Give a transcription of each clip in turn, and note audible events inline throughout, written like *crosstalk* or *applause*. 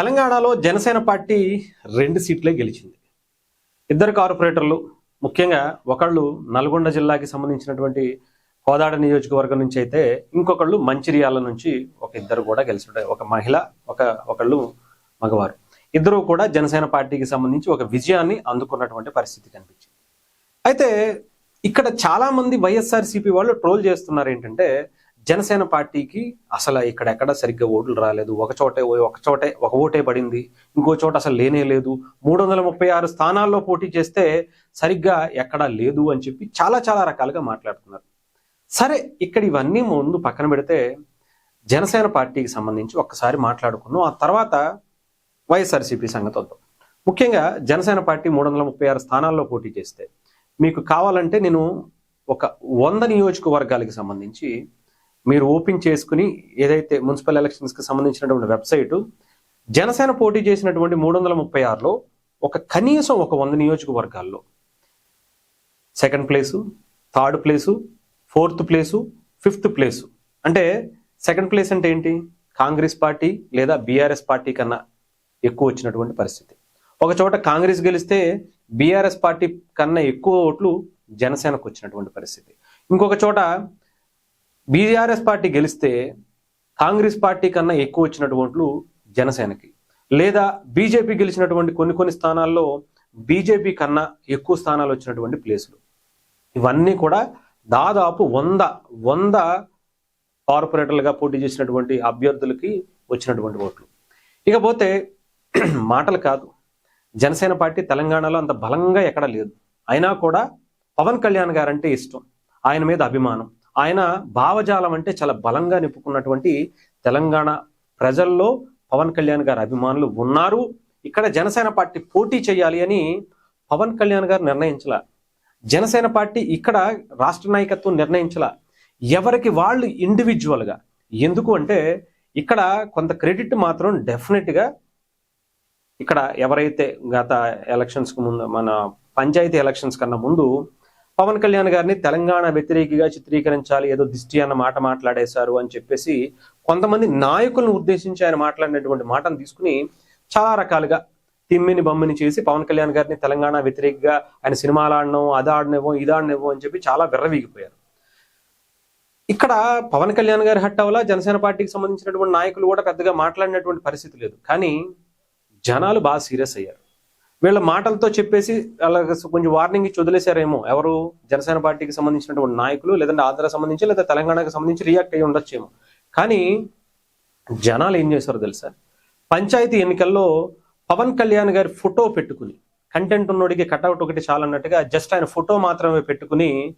తెలంగాణలో జనసేన పార్టీ రెండు సీట్లే గెలిచింది. ఇద్దరు కార్పొరేటర్లు ముఖ్యంగా ఒకళ్ళు నల్గొండ జిల్లాకి సంబంధించినటువంటి కోదాడ నియోజకవర్గం నుంచి అయితే ఇంకొకళ్ళు మంచిర్యాల నుంచి ఒక ఇద్దరు కూడా గెలిచారు ఒక మహిళ ఒక ఒకళ్ళు మగవారు. ఇద్దరు కూడా జనసేన పార్టీకి సంబంధించి ఒక విజయాన్ని అందుకున్నటువంటి పరిస్థితి కనిపించింది. అయితే ఇక్కడ చాలామంది వైఎస్ఆర్సీపీ వాళ్ళు ట్రోల్ చేస్తున్నారు ఏంటంటే జనసేన పార్టీకి అసలు ఇక్కడ ఎక్కడ సరిగ్గా ఓట్లు రాలేదు. ఒక చోటే ఒక చోటే ఒక ఓటే పడింది. ఇంకో చోట అసలు లేనే లేదు. మూడు వందల ముప్పై ఆరు స్థానాల్లో పోటీ చేస్తే సరిగ్గా ఎక్కడా లేదు అని చెప్పి చాలా చాలా రకాలుగా మాట్లాడుతున్నారు. సరే ఇక్కడ ఇవన్నీ ముందు పక్కన పెడితే జనసేన పార్టీకి సంబంధించి ఒక్కసారి మాట్లాడుకున్నాం. ఆ తర్వాత వైఎస్ఆర్సీపీ సంగతి వద్దాం. ముఖ్యంగా జనసేన పార్టీ మూడు వందల ముప్పై ఆరు స్థానాల్లో పోటీ చేస్తే మీకు కావాలంటే నేను ఒక వంద నియోజకవర్గాలకి సంబంధించి మీరు ఓపెన్ చేసుకుని ఏదైతే మున్సిపల్ ఎలక్షన్స్కి సంబంధించినటువంటి వెబ్సైటు జనసేన పోటీ చేసినటువంటి మూడు వందల ముప్పై ఆరులో ఒక కనీసం ఒక వంద నియోజకవర్గాల్లో. Second place third place fourth place fifth place. అంటే సెకండ్ ప్లేస్ అంటే ఏంటి? కాంగ్రెస్ పార్టీ లేదా బీఆర్ఎస్ పార్టీ కన్నా ఎక్కువ వచ్చినటువంటి పరిస్థితి. ఒక చోట కాంగ్రెస్ గెలిస్తే బీఆర్ఎస్ పార్టీ కన్నా ఎక్కువ ఓట్లు జనసేనకు వచ్చినటువంటి పరిస్థితి. ఇంకొక చోట బీఆర్ఎస్ పార్టీ గెలిస్తే కాంగ్రెస్ పార్టీ కన్నా ఎక్కువ వచ్చినటువంటి ఓట్లు జనసేనకి. లేదా బీజేపీ గెలిచినటువంటి కొన్ని కొన్ని స్థానాల్లో బీజేపీ కన్నా ఎక్కువ స్థానాలు వచ్చినటువంటి ప్లేసులు. ఇవన్నీ కూడా దాదాపు వంద వంద కార్పొరేటర్లుగా పోటీ చేసినటువంటి అభ్యర్థులకి వచ్చినటువంటి ఓట్లు. ఇకపోతే *clears throat* మాటలు కాదు. జనసేన పార్టీ తెలంగాణలో అంత బలంగా ఎక్కడ లేదు. అయినా కూడా పవన్ కళ్యాణ్ గారంటే ఇష్టం. ఆయన మీద అభిమానం. ఆయన భావజాలం అంటే చాలా బలంగా నింపుకున్నటువంటి తెలంగాణ ప్రజల్లో పవన్ కళ్యాణ్ గారి అభిమానులు ఉన్నారు. ఇక్కడ జనసేన పార్టీ పోటీ చేయాలి అని పవన్ కళ్యాణ్ గారు నిర్ణయించలా. జనసేన పార్టీ ఇక్కడ రాష్ట్ర నాయకత్వం నిర్ణయించలా. ఎవరికి వాళ్ళు ఇండివిజువల్గా ఎందుకు అంటే ఇక్కడ కొంత క్రెడిట్ మాత్రం డెఫినెట్గా ఇక్కడ ఎవరైతే గత ఎలక్షన్స్కి ముందు మన పంచాయతీ ఎలక్షన్స్ కన్నా ముందు పవన్ కళ్యాణ్ గారిని తెలంగాణ వ్యతిరేకిగా చిత్రీకరించాలి ఏదో దిష్టి అన్న మాట మాట్లాడేశారు అని చెప్పేసి కొంతమంది నాయకులను ఉద్దేశించి ఆయన మాట్లాడినటువంటి మాటను తీసుకుని చాలా రకాలుగా తిమ్మిని బమ్మిని చేసి పవన్ కళ్యాణ్ గారిని తెలంగాణ వ్యతిరేకంగా ఆయన సినిమాలు ఆడడం అది ఆడనివ్వం ఇది ఆడనివ్వం అని చెప్పి చాలా విర్రవీగిపోయారు. ఇక్కడ పవన్ కళ్యాణ్ గారి హట్ అవలా జనసేన పార్టీకి సంబంధించినటువంటి నాయకులు కూడా పెద్దగా మాట్లాడినటువంటి పరిస్థితి లేదు. కానీ జనాలు బాగా సీరియస్ అయ్యారు. వీళ్ళ మాటలతో చెప్పేసి అలా కొంచెం వార్నింగ్ ఇచ్చి వదిలేశారేమో. ఎవరు? జనసేన పార్టీకి సంబంధించినటువంటి నాయకులు లేదంటే ఆంధ్ర సంబంధించి లేదా తెలంగాణకు సంబంధించి రియాక్ట్ అయ్యి ఉండొచ్చేమో. కానీ జనాలు ఏం చేశారో తెలుసా? పంచాయతీ ఎన్నికల్లో పవన్ కళ్యాణ్ గారి ఫోటో పెట్టుకుని కంటెంట్ ఉన్నోడికి కటౌట్ ఒకటి చాలన్నట్టుగా జస్ట్ ఆయన ఫోటో మాత్రమే పెట్టుకుని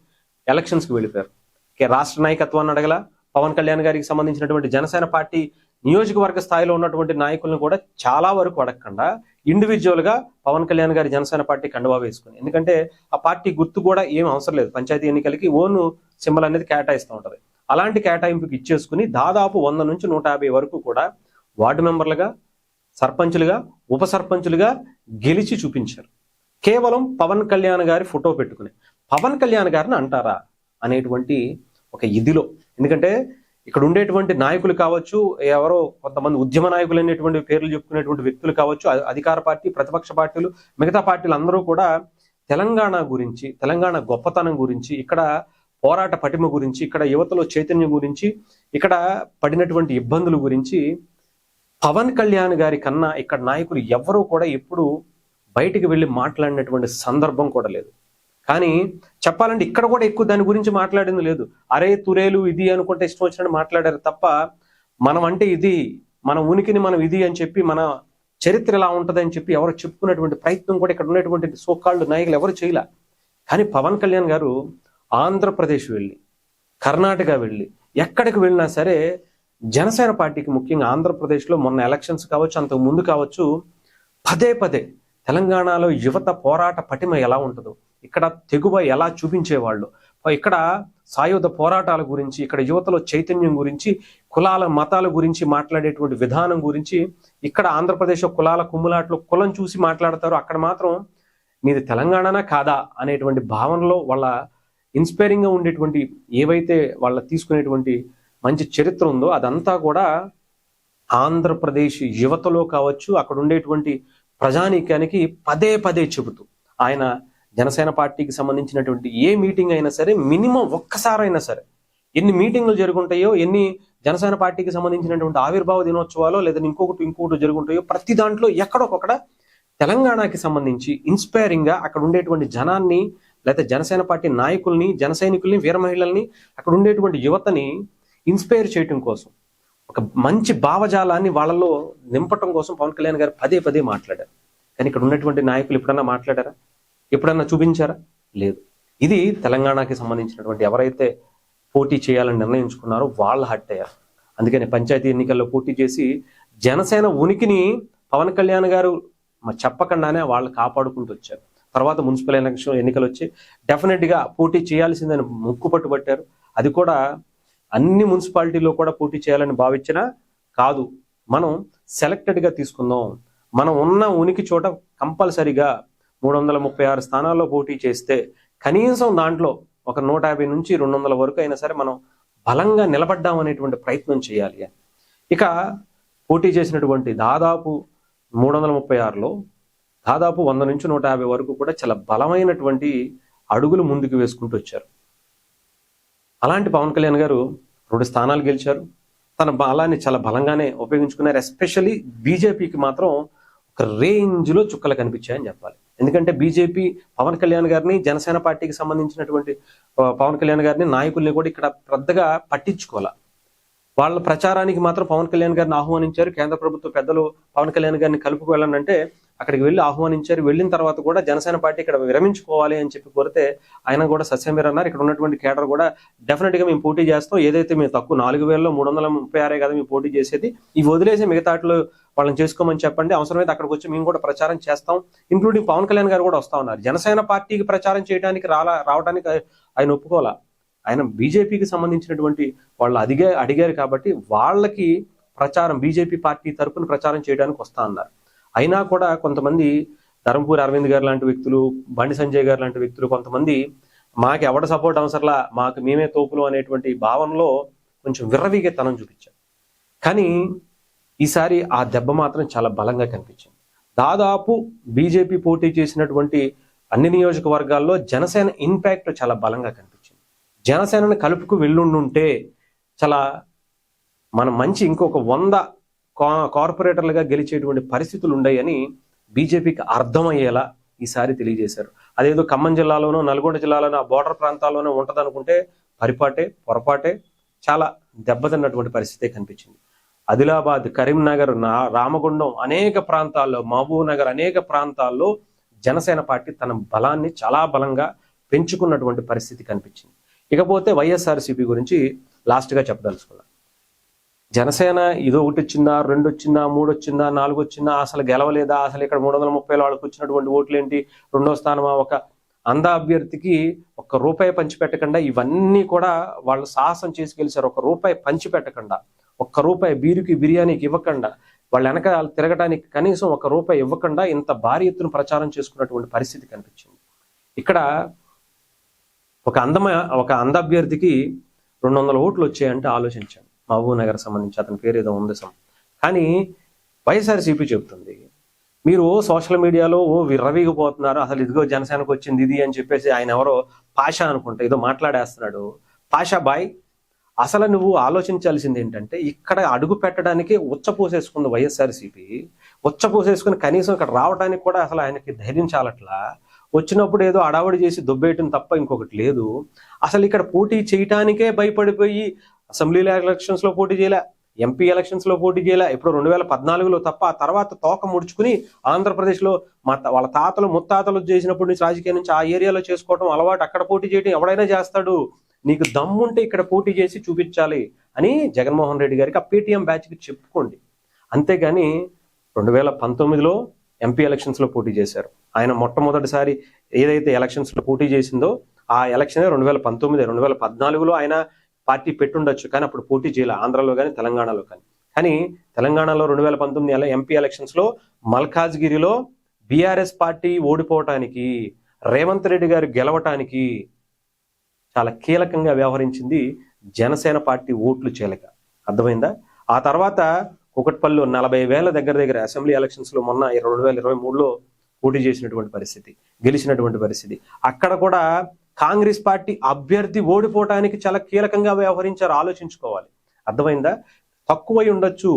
ఎలక్షన్స్కి వెళ్ళిపోయారు. కే రాష్ట్ర నాయకత్వాన్ని అడగల. పవన్ కళ్యాణ్ గారికి సంబంధించినటువంటి జనసేన పార్టీ నియోజకవర్గ స్థాయిలో ఉన్నటువంటి నాయకులను కూడా చాలా వరకు అడగకుండా ఇండివిజువల్గా పవన్ కళ్యాణ్ గారి జనసేన పార్టీ కండువా వేసుకుని ఎందుకంటే ఆ పార్టీ గుర్తు కూడా ఏం అవసరం లేదు. పంచాయతీ ఎన్నికలకి ఓన్ సింబల్ అనేది కేటాయిస్తూ ఉంటుంది. అలాంటి కేటాయింపుకి ఇచ్చేసుకుని దాదాపు వంద నుంచి నూట యాభై వరకు కూడా వార్డు మెంబర్లుగా సర్పంచులుగా ఉప సర్పంచులుగా గెలిచి చూపించారు. కేవలం పవన్ కళ్యాణ్ గారి ఫోటో పెట్టుకుని. పవన్ కళ్యాణ్ గారిని అంటారా అనేటువంటి ఒక ఇదిలో. ఎందుకంటే ఇక్కడ ఉండేటువంటి నాయకులు కావచ్చు ఎవరో కొంతమంది ఉద్యమ నాయకులు అనేటువంటి పేర్లు చెప్పుకునేటువంటి వ్యక్తులు కావచ్చు అధికార పార్టీ ప్రతిపక్ష పార్టీలు మిగతా పార్టీలు అందరూ కూడా తెలంగాణ గురించి తెలంగాణ గొప్పతనం గురించి ఇక్కడ పోరాట పటిమ గురించి ఇక్కడ యువతలో చైతన్యం గురించి ఇక్కడ పడినటువంటి ఇబ్బందుల గురించి పవన్ కళ్యాణ్ గారి కన్నా ఇక్కడ నాయకులు ఎవరూ కూడా ఎప్పుడు బయటికి వెళ్ళి మాట్లాడినటువంటి సందర్భం కూడా లేదు. కానీ చెప్పాలంటే ఇక్కడ కూడా ఎక్కువ దాని గురించి మాట్లాడింది లేదు. అరే తురేలు ఇది అనుకుంటే ఇష్టం వచ్చినట్టు మాట్లాడారు తప్ప మనం అంటే ఇది మన ఉనికిని మనం ఇది అని చెప్పి మన చరిత్ర ఎలా ఉంటుందని చెప్పి ఎవరు చెప్పుకున్నటువంటి ప్రయత్నం కూడా ఇక్కడ ఉన్నటువంటి సోకాళ్ళు నాయకులు ఎవరు చేయలే. కానీ పవన్ కళ్యాణ్ గారు ఆంధ్రప్రదేశ్ వెళ్ళి కర్ణాటక వెళ్ళి ఎక్కడికి వెళ్ళినా సరే జనసేన పార్టీకి ముఖ్యంగా ఆంధ్రప్రదేశ్లో మొన్న ఎలక్షన్స్ కావచ్చు అంతకు ముందు కావచ్చు పదే పదే తెలంగాణలో యువత పోరాట పటిమ ఎలా ఉంటుందో ఇక్కడ తెగువ ఎలా చూపించేవాళ్ళు? ఇక్కడ సాయుధ పోరాటాల గురించి ఇక్కడ యువతలో చైతన్యం గురించి కులాల మతాల గురించి మాట్లాడేటువంటి విధానం గురించి ఇక్కడ ఆంధ్రప్రదేశ్ కులాల కుమ్ములాట్లు కులం చూసి మాట్లాడతారు. అక్కడ మాత్రం నీది తెలంగాణనా కాదా అనేటువంటి భావనలో వాళ్ళ ఇన్స్పైరింగ్గా ఉండేటువంటి ఏవైతే వాళ్ళ తీసుకునేటువంటి మంచి చరిత్ర ఉందో అదంతా కూడా ఆంధ్రప్రదేశ్ యువతలో కావచ్చు అక్కడ ఉండేటువంటి ప్రజానీకానికి పదే పదే చెబుతూ ఆయన జనసేన పార్టీకి సంబంధించినటువంటి ఏ మీటింగ్ అయినా సరే మినిమం ఒక్కసారైనా సరే ఎన్ని మీటింగ్లు జరుగుంటాయో ఎన్ని జనసేన పార్టీకి సంబంధించినటువంటి ఆవిర్భావ దినోత్సవాలు లేదా ఇంకొకటి ఇంకొకటి జరుగుంటాయో ప్రతి దాంట్లో ఎక్కడొకొక్కడ తెలంగాణకి సంబంధించి ఇన్స్పైరింగ్గా అక్కడ ఉండేటువంటి జనాన్ని లేదా జనసేన పార్టీ నాయకుల్ని జన సైనికుల్ని వీర మహిళల్ని అక్కడ ఉండేటువంటి యువతని ఇన్స్పైర్ చేయటం కోసం ఒక మంచి భావజాలాన్ని వాళ్ళలో నింపటం కోసం పవన్ కళ్యాణ్ గారు పదే పదే మాట్లాడారు. కానీ ఇక్కడ ఉన్నటువంటి నాయకులు ఎప్పుడన్నా మాట్లాడారా? ఎప్పుడన్నా చూపించారా? లేదు. ఇది తెలంగాణకి సంబంధించినటువంటి ఎవరైతే పోటీ చేయాలని నిర్ణయించుకున్నారో వాళ్ళు హట్ అయ్యారు. అందుకని పంచాయతీ ఎన్నికల్లో పోటీ చేసి జనసేన ఉనికిని పవన్ కళ్యాణ్ గారు చెప్పకుండానే వాళ్ళు కాపాడుకుంటూ వచ్చారు. తర్వాత మున్సిపల్ ఎలక్షన్ ఎన్నికలు వచ్చి డెఫినెట్గా పోటీ చేయాల్సిందని ముక్కు పట్టుబట్టారు. అది కూడా అన్ని మున్సిపాలిటీలో కూడా పోటీ చేయాలని భావించినా కాదు. మనం సెలెక్టెడ్గా తీసుకుందాం. మనం ఉన్న ఉనికి చోట కంపల్సరిగా మూడు వందల ముప్పై ఆరు స్థానాల్లో పోటీ చేస్తే కనీసం దాంట్లో ఒక నూట యాభై నుంచి రెండు వందల వరకు అయినా సరే మనం బలంగా నిలబడ్డాం అనేటువంటి ప్రయత్నం చేయాలి అని. ఇక పోటీ చేసినటువంటి దాదాపు మూడు వందల ముప్పై ఆరులో దాదాపు వంద నుంచి నూట యాభై వరకు కూడా చాలా బలమైనటువంటి అడుగులు ముందుకు వేసుకుంటూ వచ్చారు. అలాంటి పవన్ కళ్యాణ్ గారు రెండు స్థానాలు గెలిచారు. తన బలాన్ని చాలా బలంగానే ఉపయోగించుకున్నారు. ఎస్పెషల్లీ బీజేపీకి మాత్రం ఒక రేంజ్లో చుక్కలు కనిపించాయని చెప్పాలి. ఎందుకంటే బీజేపీ పవన్ కళ్యాణ్ గారిని జనసేన పార్టీకి సంబంధించినటువంటి పవన్ కళ్యాణ్ గారిని నాయకుల్ని కూడా ఇక్కడ పెద్దగా పట్టించుకోవాల. వాళ్ళ ప్రచారానికి మాత్రం పవన్ కళ్యాణ్ గారిని ఆహ్వానించారు. కేంద్ర ప్రభుత్వ పెద్దలు పవన్ కళ్యాణ్ గారిని కలుపుకు వెళ్ళండి అక్కడికి వెళ్ళి ఆహ్వానించారు. వెళ్ళిన తర్వాత కూడా జనసేన పార్టీ ఇక్కడ విరమించుకోవాలి అని చెప్పి కోరితే ఆయన కూడా సస్యమీర్ అన్నారు. ఇక్కడ ఉన్నటువంటి కేడర్ కూడా డెఫినెట్గా మేము పోటీ చేస్తాం. ఏదైతే మేము తక్కువ నాలుగు వేలలో మూడు వందల ముప్పై ఆరే కదా మేము పోటీ చేసేది ఈ వదిలేసి మిగతాట్లో వాళ్ళని చేసుకోమని చెప్పండి. అవసరమైతే అక్కడికి వచ్చి మేము కూడా ప్రచారం చేస్తాం. ఇంక్లూడింగ్ పవన్ కళ్యాణ్ గారు కూడా వస్తా ఉన్నారు. జనసేన పార్టీకి ప్రచారం చేయడానికి రాలా రావడానికి ఆయన ఒప్పుకోవాలా? ఆయన బీజేపీకి సంబంధించినటువంటి వాళ్ళు అడిగే అడిగారు కాబట్టి వాళ్ళకి ప్రచారం బీజేపీ పార్టీ తరఫున ప్రచారం చేయడానికి వస్తా అన్నారు. అయినా కూడా కొంతమంది ధర్మపూరి అరవింద్ గారు లాంటి వ్యక్తులు బండి సంజయ్ గారు లాంటి వ్యక్తులు కొంతమంది మాకు ఎవడ సపోర్ట్ అవసరంలా మాకు మేమే తోపులు అనేటువంటి భావనలో కొంచెం విర్రవీగేతనం చూపించారు. కానీ ఈసారి ఆ దెబ్బ మాత్రం చాలా బలంగా కనిపించింది. దాదాపు బీజేపీ పోటీ చేసినటువంటి అన్ని నియోజకవర్గాల్లో జనసేన ఇంపాక్ట్ చాలా బలంగా కనిపించింది. జనసేనను కలుపుకు వెళ్ళుండుంటే చాలా మనం మంచి ఇంకొక వంద కా- కార్పొరేటర్లుగా గెలిచేటువంటి పరిస్థితులు ఉన్నాయని బీజేపీకి అర్థమయ్యేలా ఈసారి తెలియజేశారు. అదేదో ఖమ్మం జిల్లాలోనో నల్గొండ జిల్లాలోనో ఆ బోర్డర్ ప్రాంతాల్లోనో ఉంటుందనుకుంటే పరిపాటే పొరపాటే చాలా దెబ్బతిన్నటువంటి పరిస్థితే కనిపించింది. ఆదిలాబాద్ కరీంనగర్ నా- రామగుండం అనేక ప్రాంతాల్లో మహబూబ్ నగర్ అనేక ప్రాంతాల్లో జనసేన పార్టీ తన బలాన్ని చాలా బలంగా పెంచుకున్నటువంటి పరిస్థితి కనిపించింది. ఇకపోతే వైఎస్ఆర్సీపీ గురించి లాస్ట్గా చెప్పదలుచుకున్నా. జనసేన ఇదో ఒకటి వచ్చిందా రెండు వచ్చిందా మూడు వచ్చిందా నాలుగు వచ్చిందా అసలు గెలవలేదా అసలు ఇక్కడ మూడు వందల ముప్పై వాళ్ళకి వచ్చినటువంటి ఓట్లేంటి రెండో స్థానమా ఒక అంధ అభ్యర్థికి ఒక్క రూపాయి పంచిపెట్టకుండా ఇవన్నీ కూడా వాళ్ళు సాహసం చేసి గెలిచారు. ఒక రూపాయి పంచిపెట్టకుండా ఒక్క రూపాయి బీరుకి బిర్యానీకి ఇవ్వకుండా వాళ్ళ వెనక తిరగడానికి కనీసం ఒక రూపాయి ఇవ్వకుండా ఇంత భారీ ఎత్తున ప్రచారం చేసుకున్నటువంటి పరిస్థితి కనిపించింది. ఇక్కడ ఒక అందమ ఒక అంద అభ్యర్థికి రెండు వందల ఓట్లు వచ్చాయంటే ఆలోచించాను మహబూబ్ నగర్ సంబంధించి అతని పేరు ఏదో ఉంది సం కానీ వైఎస్ఆర్సీపీ చెబుతుంది మీరు సోషల్ మీడియాలో ఓ విర్రవీగిపోతున్నారు అసలు ఇదిగో జనసేనకు వచ్చింది ఇది అని చెప్పేసి ఆయన ఎవరో పాషా అనుకుంటా ఏదో మాట్లాడేస్తున్నాడు. పాషా బాయ్ అసలు నువ్వు ఆలోచించాల్సింది ఏంటంటే ఇక్కడ అడుగు పెట్టడానికి ఉచ్చపోసేసుకుంది వైఎస్ఆర్సీపీ. ఉచ్చపోసేసుకుని కనీసం ఇక్కడ రావడానికి కూడా అసలు ఆయనకి ధైర్యం చాలట్లా? వచ్చినప్పుడు ఏదో అడావడి చేసి దుబ్బేయటం తప్ప ఇంకొకటి లేదు. అసలు ఇక్కడ పోటీ చేయటానికే భయపడిపోయి అసెంబ్లీ ఎలక్షన్స్లో పోటీ చేయలే ఎంపీ ఎలక్షన్స్లో పోటీ చేయలే. ఇప్పుడు రెండు వేల పద్నాలుగులో తప్ప ఆ తర్వాత తోక ముడుచుకుని ఆంధ్రప్రదేశ్లో మా వాళ్ళ తాతలు ముత్తాతలు చేసినప్పటి నుంచి రాజకీయం నుంచి ఆ ఏరియాలో చేసుకోవడం అలవాటు అక్కడ పోటీ చేయడం ఎవడైనా చేస్తాడు. నీకు దమ్ముంటే ఇక్కడ పోటీ చేసి చూపించాలి అని జగన్మోహన్ రెడ్డి గారికి ఆ పేటీఎం బ్యాచ్కి చెప్పుకోండి. అంతేగాని రెండు వేల పంతొమ్మిదిలో ఎంపీ ఎలక్షన్స్లో పోటీ చేశారు. ఆయన మొట్టమొదటిసారి ఏదైతే ఎలక్షన్స్లో పోటీ చేసిందో ఆ ఎలక్షన్ రెండు వేల పంతొమ్మిది రెండు వేల పద్నాలుగులో ఆయన పార్టీ పెట్టుండొచ్చు కానీ అప్పుడు పోటీ చేయాలి ఆంధ్రాలో కానీ తెలంగాణలో కానీ. కానీ తెలంగాణలో రెండు వేల పంతొమ్మిది ఎంపీ ఎలక్షన్స్లో మల్కాజ్గిరిలో బీఆర్ఎస్ పార్టీ ఓడిపోవటానికి రేవంత్ రెడ్డి గారు గెలవటానికి చాలా కీలకంగా వ్యవహరించింది జనసేన పార్టీ ఓట్లు చీలక. అర్థమైందా? ఆ తర్వాత కుకట్పల్లిలో నలభై వేల దగ్గర దగ్గర అసెంబ్లీ ఎలక్షన్స్లో మొన్న రెండు వేల ఇరవై మూడులో పోటీ చేసినటువంటి పరిస్థితి గెలిచినటువంటి పరిస్థితి. అక్కడ కూడా కాంగ్రెస్ పార్టీ అభ్యర్థి ఓడిపోవటానికి చాలా కీలకంగా వ్యవహరించారు ఆలోచించుకోవాలి. అర్థమైందా? తక్కువై ఉండొచ్చు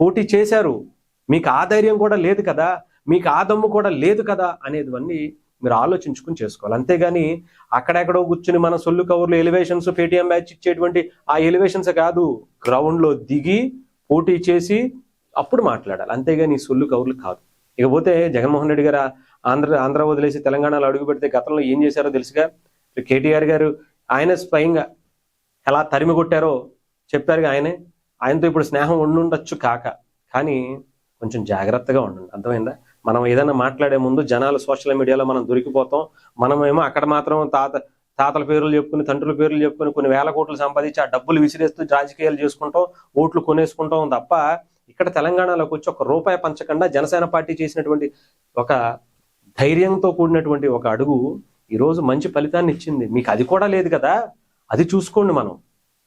పోటీ చేశారు మీకు ఆ ధైర్యం కూడా లేదు కదా మీకు ఆ దమ్ము కూడా లేదు కదా అనేదివన్నీ మీరు ఆలోచించుకుని చేసుకోవాలి. అంతేగాని అక్కడెక్కడో కూర్చుని మన సొల్లు కవర్లు ఎలివేషన్స్ పేటిఎం మ్యాచ్ ఇచ్చేటువంటి ఆ ఎలివేషన్స్ కాదు. గ్రౌండ్లో దిగి పోటీ చేసి అప్పుడు మాట్లాడాలి. అంతేగాని ఈ సొల్లు కవర్లు కాదు. ఇకపోతే జగన్మోహన్ రెడ్డి గారు ఆంధ్ర ఆంధ్ర వదిలేసి తెలంగాణలో అడుగు పెడితే గతంలో ఏం చేశారో తెలుసుగా? కేటీఆర్ గారు ఆయన స్వయంగా ఎలా తరిమి కొట్టారో చెప్పారుగా ఆయనే. ఆయనతో ఇప్పుడు స్నేహం ఉండుండొచ్చు కాక. కానీ కొంచెం జాగ్రత్తగా ఉండండి. అర్థమైందా? మనం ఏదైనా మాట్లాడే ముందు జనాలు సోషల్ మీడియాలో మనం దొరికిపోతాం. మనమేమో అక్కడ మాత్రం తాత తాతల పేర్లు చెప్పుకుని తండ్రుల పేర్లు చెప్పుకుని కొన్ని వేల కోట్లు సంపాదించి ఆ డబ్బులు విసిరేస్తూ రాజకీయాలు చేసుకుంటాం ఓట్లు కొనేసుకుంటాం తప్ప ఇక్కడ తెలంగాణలోకి వచ్చి ఒక రూపాయి పంచకుండా జనసేన పార్టీ చేసినటువంటి ఒక ధైర్యంతో కూడినటువంటి ఒక అడుగు ఈరోజు మంచి ఫలితాన్ని ఇచ్చింది. మీకు అది కూడా లేదు కదా? అది చూసుకోండి మనం.